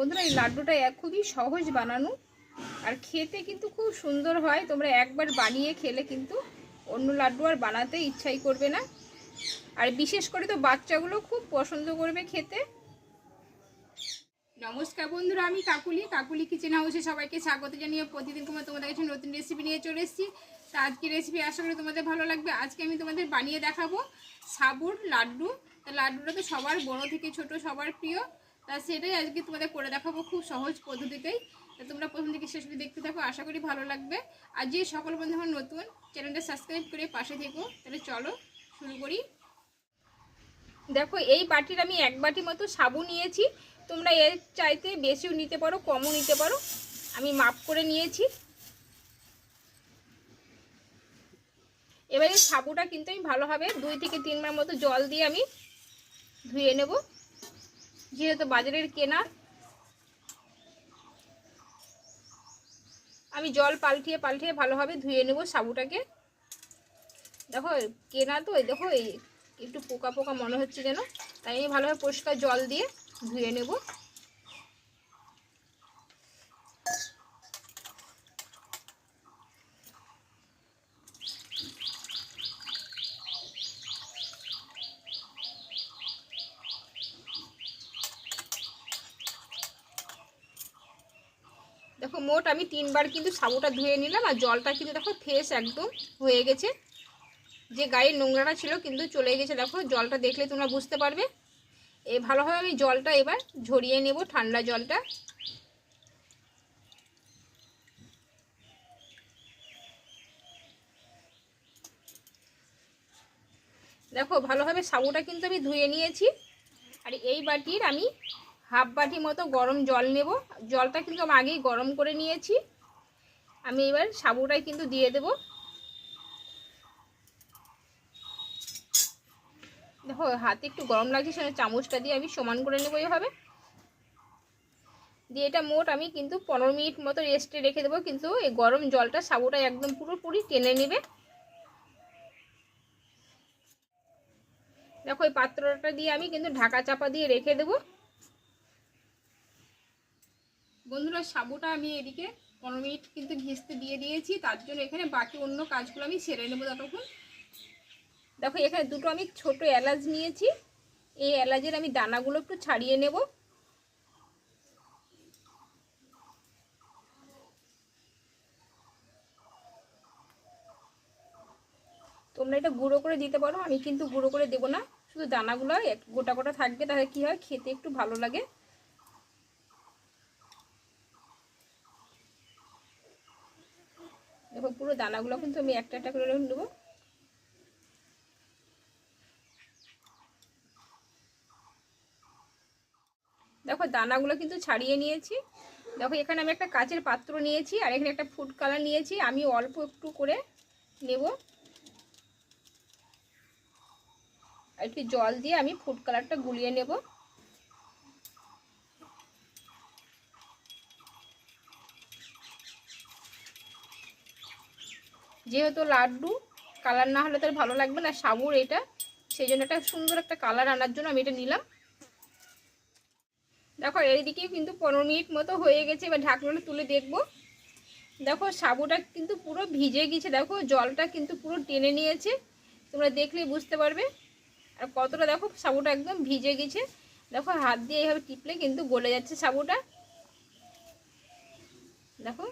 বন্ধুরা, এই লাড্ডুটা খুবই সহজ বানানো আর খেতে কিন্তু খুব সুন্দর হয়। তোমরা একবার বানিয়ে খেলে কিন্তু অন্য লাড্ডু আর বানাতে ইচ্ছাই করবে না। আর বিশেষ করে তো বাচ্চাগুলো খুব পছন্দ করবে খেতে। নমস্কার বন্ধুরা, আমি কাকুলি। কাকুলি কিচেন হাউসে সবাইকে স্বাগত জানিয়ে প্রতিদিন তোমার তোমাদের কাছে নতুন রেসিপি নিয়ে চলে এসেছি। তা আজকে রেসিপি আশা করি তোমাদের ভালো লাগবে। আজকে আমি তোমাদের বানিয়ে দেখাবো সাবুর লাড্ডু। তা লাড্ডুটা তো সবার বড় থেকে ছোট, সবার প্রিয়। তা সেটাই আজকে তোমাদের করে দেখাবো খুব সহজ পদ্ধতিতেই। তোমরা প্রথম থেকে শেষ দেখতে থাকো, আশা করি ভালো লাগবে। আর যে সকল বন্ধু আমার নতুন, চ্যানেলটা সাবস্ক্রাইব করে পাশে থেকো। তাহলে চলো শুরু করি। দেখো, এই বাটির আমি এক বাটি মতো সাবু নিয়েছি। তোমরা এর চাইতে বেশিও নিতে পারো, কমও নিতে পারো। আমি মাপ করে নিয়েছি। এবারে সাবুটা কিন্তু আমি ভালোভাবে দুই থেকে তিনবার মতো জল দিয়ে আমি ধুয়ে নেব। যেহেতু বাজারের কেনা আমি জল পাল্টিয়ে পাল্টিয়ে ভালোভাবে ধুয়ে নেব সাবুটাকে। দেখো, কেনা তো দেখো একটু পোকা পোকা মনে হচ্ছে যেন। তাই আমি ভালোভাবে পরিষ্কার জল দিয়ে ধুয়ে নেব। দেখো মোট আমি তিনবার কিন্তু সাবুটা ধুয়ে নিলাম আর জলটা কিন্তু দেখো ফ্রেশ একদম হয়ে গেছে। যে গায়ের নোংরাটা ছিল কিন্তু চলে গেছে, দেখো জলটা দেখলে তোমরা বুঝতে পারবে। এ ভালোভাবে আমি জলটা এবার ঝরিয়ে নেব ঠান্ডা জলটা। দেখো ভালোভাবে সাবুটা কিন্তু আমি ধুয়ে নিয়েছি। আর এই বাটির আমি হাফ বাটি মতো গরম জল নেব। জলটা কিন্তু আমি আগেই গরম করে নিয়েছি। আমি এবার সাবুটাই কিন্তু দিয়ে দেব। দেখো, হাতে একটু গরম লাগছে সেখানে চামচটা দিয়ে আমি সমান করে নেব এইভাবে দিয়ে এটা মোট আমি কিন্তু পনেরো মিনিট মতো রেস্টে রেখে দেবো, কিন্তু এই গরম জলটা সাবুটা একদম পুরোপুরি টেনে নেবে। দেখো, এই পাত্রটা দিয়ে আমি কিন্তু ঢাকা চাপা দিয়ে রেখে দেবো। বন্ধুরা, সাবুটা আমি এদিকে পনেরো মিনিট কিন্তু ঘিসতে দিয়ে দিয়েছি। তার জন্য এখানে বাকি অন্য কাজগুলো আমি সেরে নেব ততক্ষণ। দেখো, এখানে দুটো আমি ছোট এলাচ নিয়েছি। এই এলাচের আমি দানাগুলো একটু ছাড়িয়ে নেব। তোমরা এটা গুঁড়ো করে দিতে পারো, আমি কিন্তু গুঁড়ো করে দেবো না। শুধু দানাগুলো গোটা গোটা থাকবে, তাহলে কী হয়, খেতে একটু ভালো লাগে। দেখো পুরো দানাগুলো কিন্তু আমি একটা একটা করে নেব। দেখো, দানাগুলো কিন্তু ছাড়িয়ে নিয়েছি। দেখো, এখানে আমি একটা কাচের পাত্র নিয়েছি আর এখানে একটা ফুড কালার নিয়েছি। আমি অল্প একটু করে নেব। একটু জল দিয়ে আমি ফুড কালারটা গুলিয়ে নেব। যেহেতু লাড্ডু, কালার না হলে তো ভালো লাগবে না সাবুর এটা, সেই জন্য একটা সুন্দর একটা কালার আনার জন্য আমি এটা নিলাম। দেখো এইদিকে কিন্তু পনেরো মিনিট মতো হয়ে গেছে, এবার ঢাকনাটা তুলে দেখব। দেখো, সাবুটা কিন্তু পুরো ভিজে গেছে, দেখো, জলটা কিন্তু পুরো টেনে নিয়েছে, তোমরা দেখলেই বুঝতে পারবে। আর কতটা, দেখো, সাবুটা একদম ভিজে গেছে। দেখো, হাত দিয়ে এইভাবে টিপলে কিন্তু গলে যাচ্ছে সাবুটা। দেখো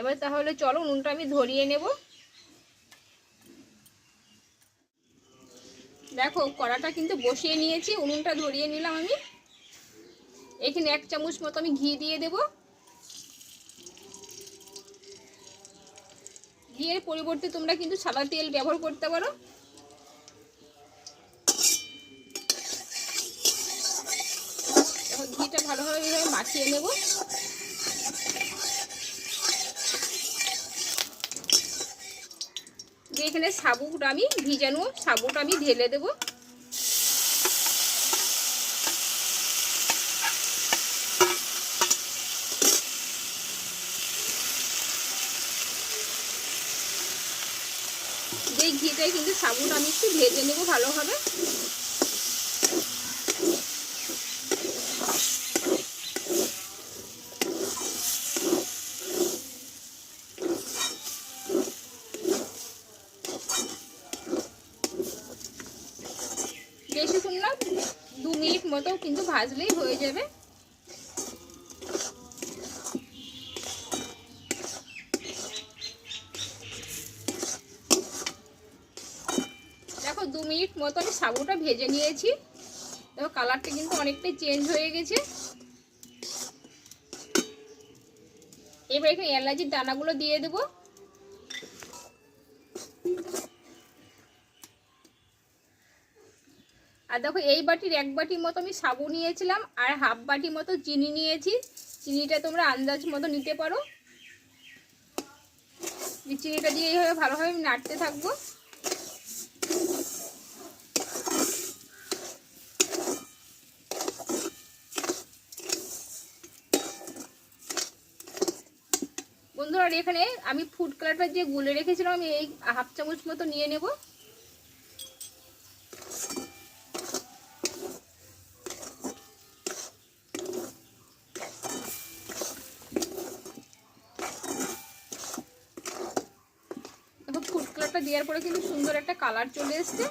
এবার তাহলে চলো নুনটা আমি ধরিয়ে নেব। দেখো, কড়াটা কিন্তু বসিয়ে নিয়েছি, উনুনটা ধরিয়ে নিলাম আমি। এখানে এক চামচ মতো আমি ঘি দিয়ে দেব। ঘিয়ের পরিবর্তে তোমরা কিন্তু সাদা তেল ব্যবহার করতে পারো। ঘিটা ভালোভাবে মাখিয়ে নেব। এখানে সাবুটা, আমি ভিজানো সাবুটা আমি ঢেলে দেবো। যেই ঘিটাই কিন্তু সাবুটা আমি একটু ভেজে নেব ভালোভাবে। মতো কিন্তু ভাজলেই হয়ে যাবে। দেখো দু মিনিট মতো আমি সাবুটা ভেজে নিয়েছি। দেখো কালারটা কিন্তু অনেকটাই চেঞ্জ হয়ে গেছে। এবার এখানে এলাচির দানাগুলো দিয়ে দেবো। আর দেখো এই বাটির এক বাটির মতো আমি সাবু নিয়েছিলাম আর হাফ বাটি মতো চিনি নিয়েছি। চিনিটা তোমরা আন্দাজ মতো নিতে পারো। চিনিটা দিয়ে এইভাবে ভালোভাবে আমি নাড়তে থাকব। বন্ধুরা এখানে আমি ফুড কালারটা যে গুলে রেখেছিলাম, আমি এই হাফ চামচ মতো নিয়ে নেব দেখো ফুড কালারটা দেওয়ার পরে কিন্তু সুন্দর একটা কালার চলে এসছে।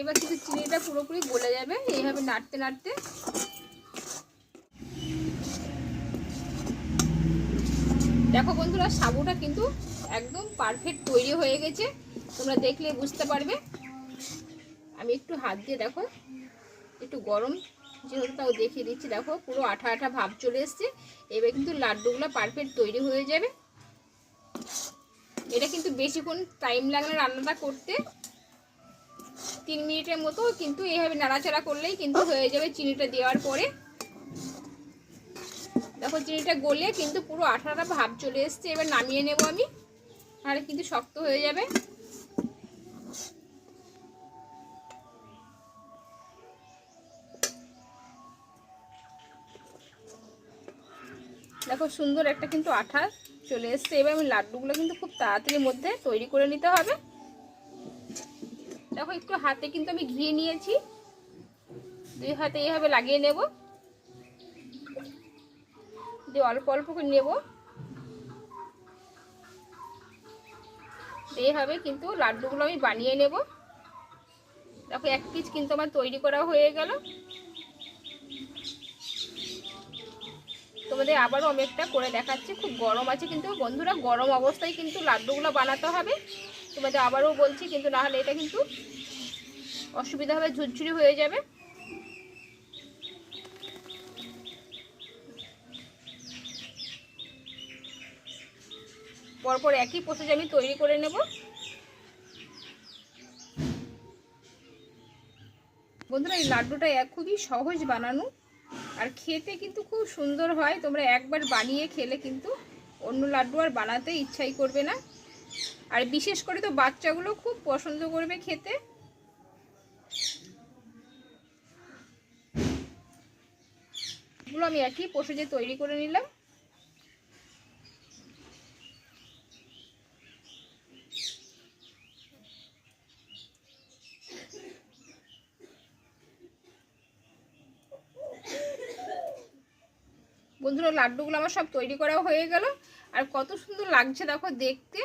এবার কিন্তু চিনিটা পুরোপুরি গলে যাবে, এইভাবে নাড়তে নাড়তে। দেখো বন্ধুরা, সাবুটা কিন্তু একদম পারফেক্ট তৈরি হয়ে গেছে। তোমরা দেখলে বুঝতে পারবে। আমি একটু হাত দিয়ে দেখো, একটু গরম যেহেতু তাও দেখিয়ে দিচ্ছি। দেখো, পুরো আঠা আঠা ভাব চলে এসছে। এবার কিন্তু লাড্ডুগুলো পারফেক্ট তৈরি হয়ে যাবে। এটা কিন্তু বেশিক্ষণ টাইম লাগবে না রান্নাটা করতে। তিন মিনিটের মতো কিন্তু এইভাবে নাড়াচাড়া করলেই কিন্তু হয়ে যাবে চিনিটা দেওয়ার পরে। দেখো, চিনিটা গলে কিন্তু পুরো আঠাটা ভাব চলে এসছে। এবার নামিয়ে নেব আমি। তাহলে কিন্তু শক্ত হয়ে যাবে। দেখো সুন্দর একটা কিন্তু আঠা চলে এসছে। এবার আমি লাড্ডুগুলো কিন্তু খুব তাড়াতাড়ির মধ্যে তৈরি করে নিতে হবে। দেখো একটু হাতে কিন্তু আমি ঘি নিয়েছি। দুই হাতে এইভাবে লাগিয়ে নেব। দিয়ে অল্প অল্প করে নেব। এইভাবে কিন্তু লাড্ডুগুলো আমি বানিয়ে নেব। দেখো এক পিস কিন্তু আমার তৈরি করা হয়ে গেল। তোমাদের আবারও আমি একটা করে দেখাচ্ছি। খুব গরম আছে কিন্তু, বন্ধুরা গরম অবস্থায় কিন্তু লাড্ডুগুলো বানাতে হবে। তোমাদের আবারও বলছি, কিন্তু না হলে এটা কিন্তু অসুবিধা হবে, ঝুরঝুরি হয়ে যাবে। পরপর একই প্রসেস আমি তৈরি করে নেব। বন্ধুরা, এই লাড্ডুটা খুবই সহজ বানানো। আর খেতে কিন্তু খুব সুন্দর হয়। তোমরা একবার বানিয়ে খেলে কিন্তু অন্য লাড্ডু আর বানাতে ইচ্ছাই করবে না। আর বিশেষ করে তো বাচ্চাগুলো খুব পছন্দ করবে খেতে। এগুলো আমি একই প্রসেসে তৈরি করে নিলাম। বন্ধুরা, লাড্ডুগুলো আমার সব তৈরি করা হয়ে গেল। আর কত সুন্দর লাগছে দেখো দেখতে।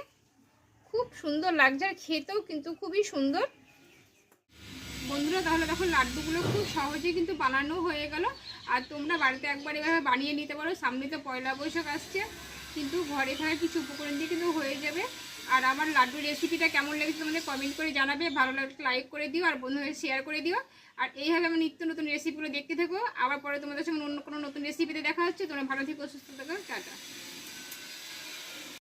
খুব সুন্দর লাগছে আর খেতেও কিন্তু খুবই সুন্দর। বন্ধুরা, তাহলে দেখো লাড্ডুগুলো খুব সহজে কিন্তু বানানো হয়ে গেল। আর তোমরা বাড়িতে একবার এভাবে বানিয়ে নিতে পারো। সামনে তো পয়লা বৈশাখ আসছে। কিন্তু ঘরে ঘরে কিছু উপকরণ দিয়ে কিন্তু হয়ে যাবে। আর আমার লাড্ডুর রেসিপিটা কেমন লেগেছে তোমাদের কমেন্ট করে জানাবে। ভালো লাগলে লাইক করে দিও আর বন্ধুদের শেয়ার করে দিও। আর এইভাবে আমি নিত্য নতুন রেসিপিগুলো দেখতে থাকো আবার পরে তোমাদের সঙ্গে অন্য কোনো নতুন রেসিপিতে দেখা হচ্ছে। তোমরা ভালো থেকে অসুস্থ থাকো, টাটা।